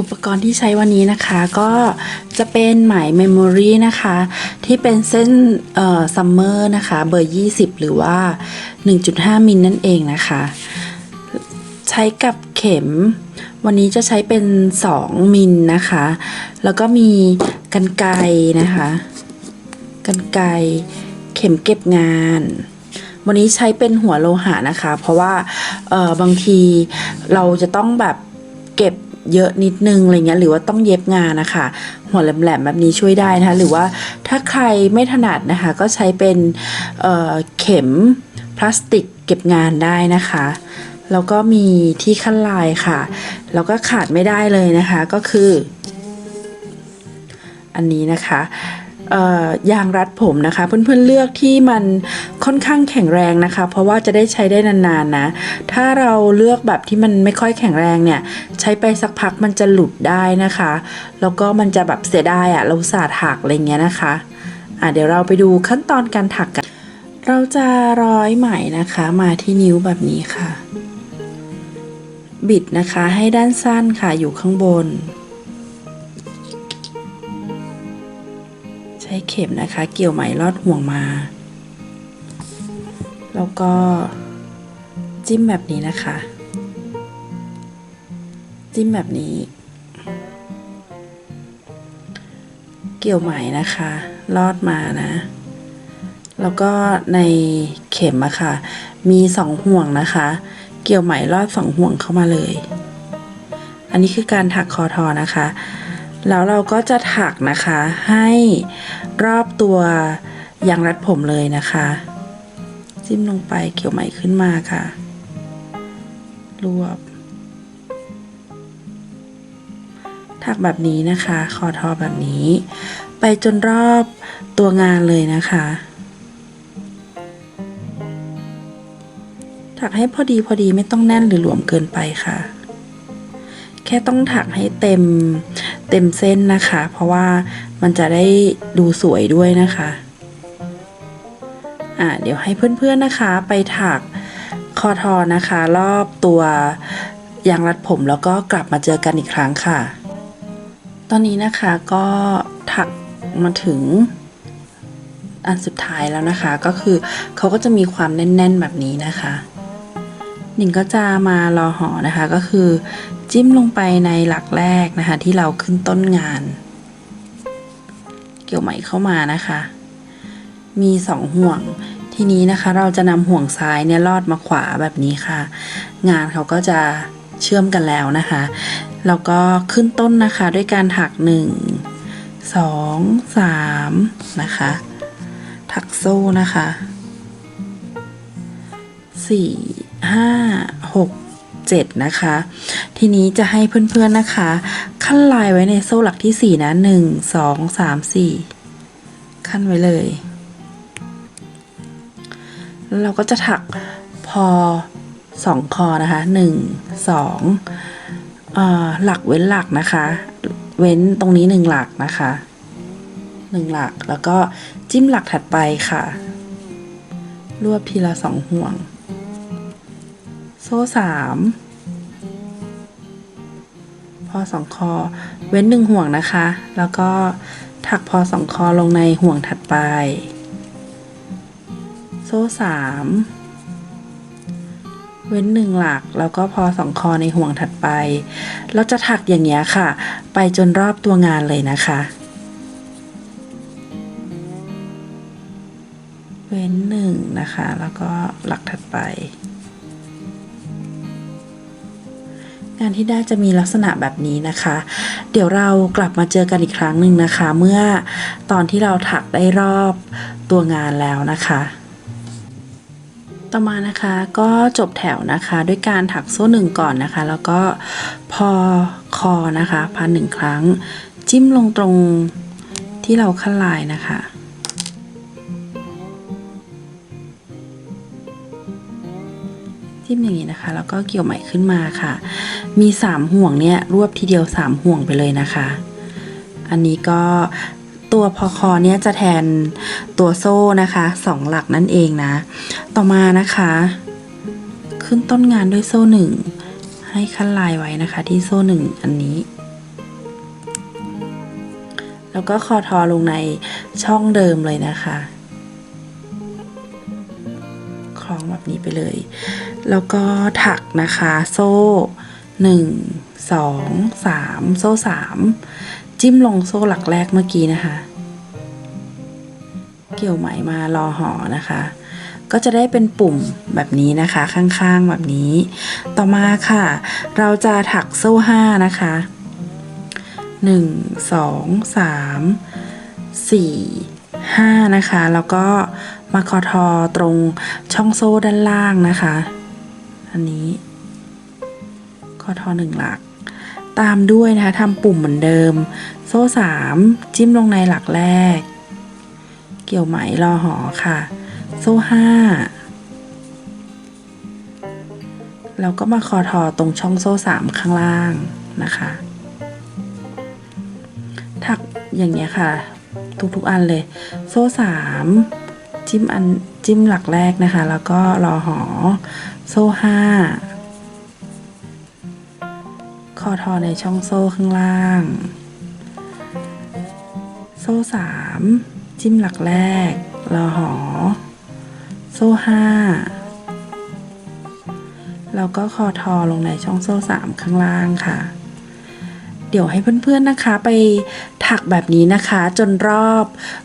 อุปกรณ์ที่ใช้วันนี้นะคะก็จะเป็นไหมเมมโมรีนะคะ ที่เป็นเส้นเอ่อซัมเมอร์นะคะ เบอร์ 20 หรือว่า 1.5 มิลนั่นเองนะคะ ใช้กับเข็ม วันนี้จะใช้เป็น 2 มิลนะคะ แล้วก็มีกันไกนะคะกันไกเข็มเก็บงานวันนี้ใช้เป็นหัวโลหะนะคะ เพราะว่าเออบางทีเราจะต้องแบบเก็บ เยอะนิดนึงอะไรเงี้ยหรือว่าต้องเย็บงานนะคะหัวแหลมๆแบบนี้ช่วยได้นะคะหรือว่าถ้าใครไม่ถนัดนะคะก็ใช้เป็นเเข็มพลาสติกเก็บงานได้นะคะแล้วก็มีที่ขั้นลายค่ะ แล้วก็ขาดไม่ได้เลยนะคะก็คือ อันนี้นะคะยางรัดผมนะคะ เพื่อนๆเลือกที่มัน ค่อนข้างแข็งแรงนะคะ เพราะว่าจะได้ใช้ได้นานๆนะ ถ้าเราเลือกแบบที่มันไม่ค่อยแข็งแรงเนี่ย ใช้ไปสักพักมันจะหลุดได้นะคะ แล้วก็มันจะแบบเสียดายอะ่ะเราสาดถักอะไรเงี้ยนะคะอะเดี๋ยวเราไปดูขั้นตอนการถักกัน เราจะร้อยไหมนะคะ มาที่นิ้วแบบนี้ค่ะ บิดนะคะให้ด้านสั้นค่ะอยู่ข้างบน ใช้เข็มนะคะ เกี่ยวไหมลอดห่วงมา แล้วก็จิ้มแบบนี้นะคะ จิ้มแบบนี้ เกี่ยวไหมนะคะ ลอดมานะ แล้วก็ในเข็มอะค่ะ มีสองห่วงนะคะ เกี่ยวไหมลอดสองห่วงเข้ามาเลย อันนี้คือการถักคอทอนะคะ แล้วเราก็จะถักนะคะให้รอบตัว ยางรัดผมเลยนะคะ จิ้มลงไปเกี่ยวไหมขึ้นมาค่ะ รวบ ถักแบบนี้นะคะ คอทอแบบนี้ ไปจนรอบตัวงานเลยนะคะ ถักให้พอดีพอดีไม่ต้องแน่นหรือหลวมเกินไปค่ะ แค่ต้องถักให้เต็มเต็มเส้นนะคะ เพราะว่ามันจะได้ดูสวยด้วยนะคะ อะเดี๋ยวให้เพื่อนๆนะคะ ไปถักคอทอนะคะ รอบตัวยางรัดผมแล้วก็กลับมาเจอกันอีกครั้งค่ะ ตอนนี้นะคะก็ถักมาถึงอันสุดท้ายแล้วนะคะ ก็คือเขาก็จะมีความแน่น ๆ แบบนี้นะคะหนิงก็จะมารอห่อนะคะก็คือจิ้มลงไปในหลักแรกนะคะ ที่เราขึ้นต้นงาน เกี่ยวไหมเข้ามานะคะ มีสองห่วง ทีนี้นะคะเราจะนำห่วงซ้ายเนี่ยลอดมาขวาแบบนี้ค่ะ งานเขาก็จะเชื่อมกันแล้วนะคะแล้วก็ขึ้นต้นนะคะด้วยการถักหนึ่งสองสามนะคะ ถักโซ่นะคะสี่ห้าหกเจ็ดนะคะ ทีนี้จะให้เพื่อนๆนะคะ ขั้นลายไว้ในโซ่หลักที่สี่นะหนึ่งสองสามสี่ขั้นไว้เลย แล้วเราก็จะถักพอสองคอนะคะหนึ่งสองหลักเว้นหลักนะคะ เว้นตรงนี้หนึ่งหลักนะคะหนึ่งหลักแล้วก็จิ้มหลักถัดไปค่ะ รวบทีละสองห่วง โซ่สามพอสองคอ เว้นหนึ่งห่วงนะคะ แล้วก็ถักพอสองคอลงในห่วงถัดไป โซ่สามเว้นหนึ่งหลักแล้วก็พอสองคอในห่วงถัดไป เราจะถักอย่างเงี้ยค่ะ ไปจนรอบตัวงานเลยนะคะ เว้นหนึ่งนะคะ แล้วก็หลักถัดไป งานที่ได้จะมีลักษณะแบบนี้นะคะ เดี๋ยวเรากลับมาเจอกันอีกครั้งหนึ่งนะคะ เมื่อตอนที่เราถักได้รอบตัวงานแล้วนะคะ ต่อมานะคะก็จบแถวนะคะด้วยการถักโซ่หนึ่งก่อนนะคะ แล้วก็พอคอนะคะพันหนึ่งครั้ง จิ้มลงตรงที่เราขั้นลายนะคะจิ้มอย่างนี้นะคะ แล้วก็เกี่ยวไหมขึ้นมาค่ะ มีสามห่วงเนี่ยรวบทีเดียวสามห่วงไปเลยนะคะ อันนี้ก็ตัวพอคอเนี่ยจะแทนตัวโซ่นะคะสองหลักนั่นเองนะ ต่อมานะคะ ขึ้นต้นงานด้วยโซ่หนึ่งให้ขั้นลายไว้นะคะที่โซ่หนึ่งอันนี้ แล้วก็คอทอลงในช่องเดิมเลยนะคะ คล้องแบบนี้ไปเลย แล้วก็ถักนะคะโซ่หนึ่งสองสามโซ่สามจิ้มลงโซ่หลักแรกเมื่อกี้นะคะ เกี่ยวไหมมารอห่อนะคะ ก็จะได้เป็นปุ่มแบบนี้นะคะข้างๆแบบนี้ ต่อมาค่ะ เราจะถักโซ่ห้านะคะหนึ่งสองสามสี่ห้านะคะ แล้วก็มาคอทอตรงช่องโซ่ด้านล่างนะคะ อันนี้คอทอหนึ่งหลัก ตามด้วยนะคะทำปุ่มเหมือนเดิม โซ่สามจิ้มลงในหลักแรก เกี่ยวไหมรอหอค่ะ โซ่ห้าแล้วก็มาคอทอตรงช่องโซ่สามข้างล่างนะคะ ถักอย่างเงี้ยค่ะ ทุกๆอันเลย โซ่สามจิ้มอันจิ้มหลักแรกนะคะ แล้วก็รอหอ โซ่ห้าคอทอในช่องโซ่ข้างล่าง โซ่สามจิ้มหลักแรก รอหอ ซ่ห้าแล้วก็คอทอลงในช่องโซ่สามข้างล่างค่ะ เดี๋ยวให้เพื่อนๆนะคะไปถักแบบนี้นะคะ จนรอบ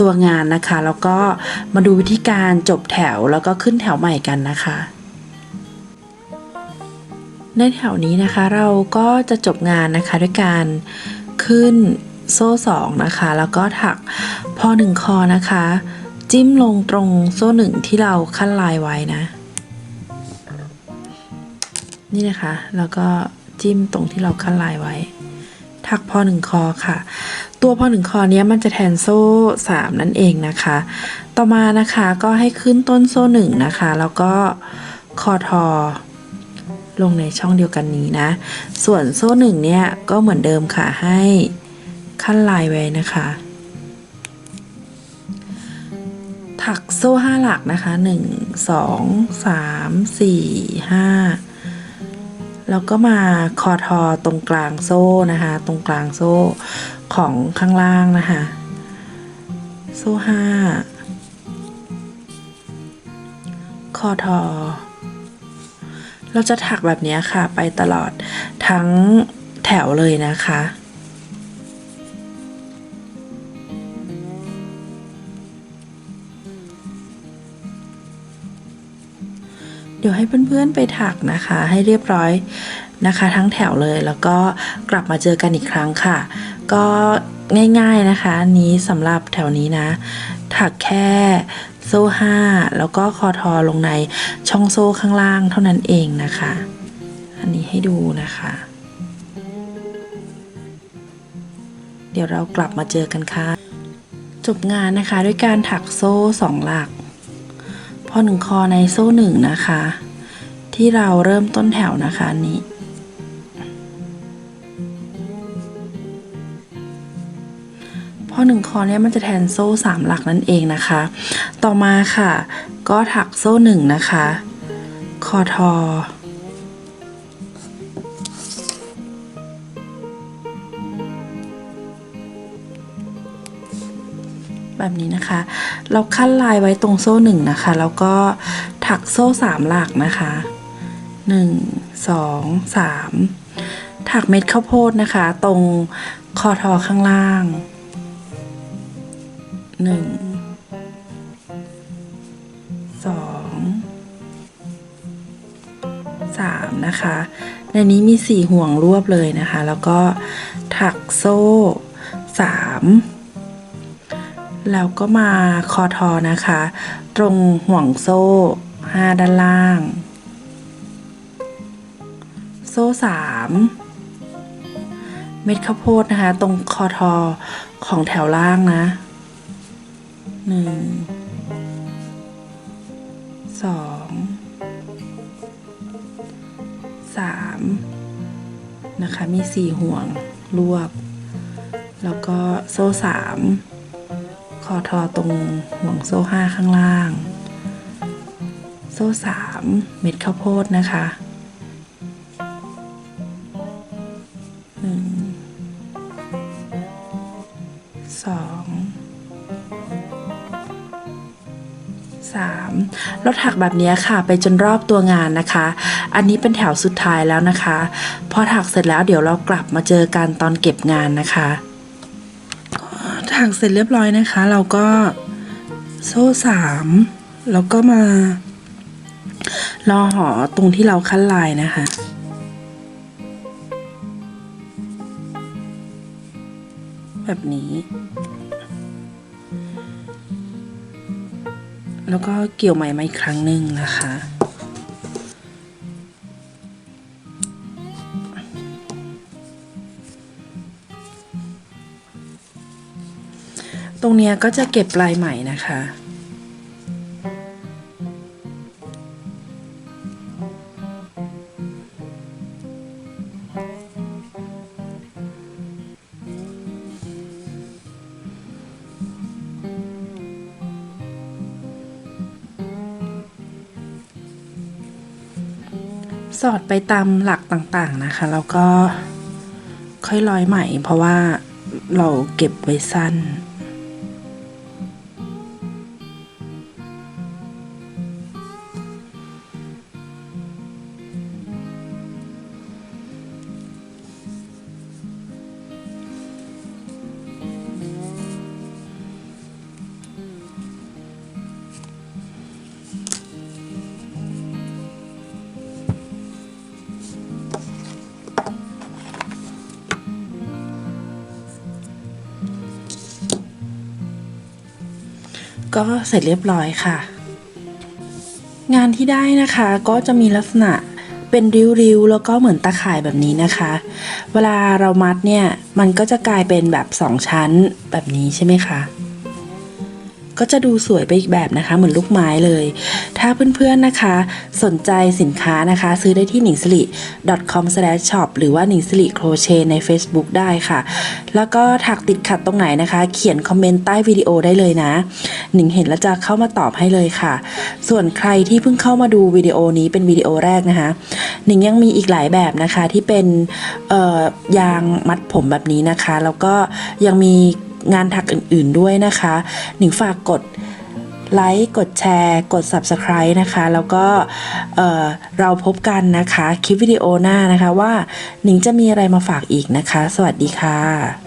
ตัวงานนะคะ แล้วก็มาดูวิธีการจบแถวแล้วก็ขึ้นแถวใหม่กันนะคะในแถวนี้นะคะเราก็จะจบงานนะคะด้วยการขึ้นโซ่สองนะคะ แล้วก็ถักพอหนึ่งคอนะคะ จิ้มลงตรงโซ่หนึ่งที่เราขั้นลายไว้นะ นี่นะคะ แล้วก็จิ้มตรงที่เราขั้นลายไว้ ถักพอหนึ่งคอค่ะ ตัวพอหนึ่งคอเนี้ยมันจะแทนโซ่สามนั่นเองนะคะ ต่อมานะคะก็ให้ขึ้นต้นโซ่หนึ่งนะคะ แล้วก็คอทอลงในช่องเดียวกันนี้นะ ส่วนโซ่หนึ่งเนี่ยก็เหมือนเดิมค่ะให้ขั้นลายไว้นะคะ ถักโซ่ห้าหลักนะคะหนึ่งสองสามสี่ห้าแล้วก็มาคอทอตรงกลางโซ่นะคะ ตรงกลางโซ่ของข้างล่างนะคะ โซ่ห้าคอทอ เราจะถักแบบนี้ค่ะไปตลอดทั้งแถวเลยนะคะ ดี๋ยวให้เพื่อนๆไปถักนะคะ ให้เรียบร้อยนะคะ ทั้งแถวเลยแล้วก็กลับมาเจอกันอีกครั้งค่ะ ก็ง่ายๆนะคะอันนี้สำหรับแถวนี้นะ ถักแค่โซ่ห้าแล้วก็คอทอลงในช่องโซ่ข้างล่างเท่านั้นเองนะคะ อันนี้ให้ดูนะคะ เดี๋ยวเรากลับมาเจอกันค่ะ จบงานนะคะด้วยการถักโซ่สองหลัก พอหนึ่งคอในโซ่หนึ่งนะคะ ที่เราเริ่มต้นแถวนะคะนนี้พอหนึ่งคอเนี่ยมันจะแทนโซ่สามหลักนั่นเองนะคะ ต่อมาค่ะ ก็ถักโซ่หนึ่งนะคะ คอทอ แบบนี้นะคะ เราขั้นลายไว้ตรงโซ่หนึ่งนะคะ แล้วก็ถักโซ่สามหลักนะคะหนึ่งสองสามถักเม็ดข้าวโพดนะคะ ตรงคอทอข้างล่างหนึ่งสองสามนะคะ ในนี้มีสี่ห่วงรวบเลยนะคะ แล้วก็ถักโซ่สาม แล้วก็มาคอทอนะคะ ตรงห่วงโซ่ห้าด้านล่าง โซ่สามเม็ดข้าวโพดนะคะ ตรงคอทอของแถวล่างนะหนึ่งสองสามนะคะ มีสี่ห่วงรวบ แล้วก็โซ่สาม คอทอตรงห่วงโซ่ห้าข้างล่าง โซ่สามเม็ดข้าวโพดนะคะหนึ่งสองสามเราถักแบบนี้ค่ะไปจนรอบตัวงานนะคะ อันนี้เป็นแถวสุดท้ายแล้วนะคะ พอถักเสร็จแล้วเดี๋ยวเรากลับมาเจอกันตอนเก็บงานนะคะ ถักเสร็จเรียบร้อยนะคะ เราก็โซ่สามแล้วก็มา รอห่อตรงที่เราคั้นลายนะคะแบบนี้ แล้วก็เกี่ยวไหมมาอีกครั้งหนึ่งนะคะ ตรงเนี้ยก็จะเก็บลายไหมนะคะ สอดไปตามหลักต่างๆนะคะ แล้วก็ค่อยร้อยใหม่เพราะว่าเราเก็บไว้สั้น ก็เสร็จเรียบร้อยค่ะ งานที่ได้นะคะก็จะมีลักษณะเป็นริ้วๆแล้วก็เหมือนตาข่ายแบบนี้นะคะ เวลาเรามัดเนี่ยมันก็จะกลายเป็นแบบสองชั้นแบบนี้ใช่ไหมคะ ก็จะดูสวยไปอีกแบบนะคะ เหมือนลูกไม้เลย ถ้าเพื่อนๆนะคะ สนใจสินค้านะคะ ซื้อได้ที่หนิงสิริ com/shop หรือว่าหนิงสิริโครเชใน Facebook ได้ค่ะ แล้วก็ถักติดขัดตรงไหนนะคะ เขียนคอมเมนต์ใต้วิดีโอได้เลยนะ หนิงเห็นแล้วจะเข้ามาตอบให้เลยค่ะ ส่วนใครที่เพิ่งเข้ามาดูวิดีโอนี้เป็นวิดีโอแรกนะคะ หนิงยังมีอีกหลายแบบนะคะที่เป็นยางมัดผมแบบนี้นะคะ แล้วก็ยังมี งานถักอื่นๆด้วยนะคะ หนิงฝากกดไลค์กดแชร์ กด Subscribe นะคะ แล้วก็เเราพบกันนะคะ คลิปวิดีโอหน้านะคะว่าหนิงจะมีอะไรมาฝากอีกนะคะ สวัสดีค่ะ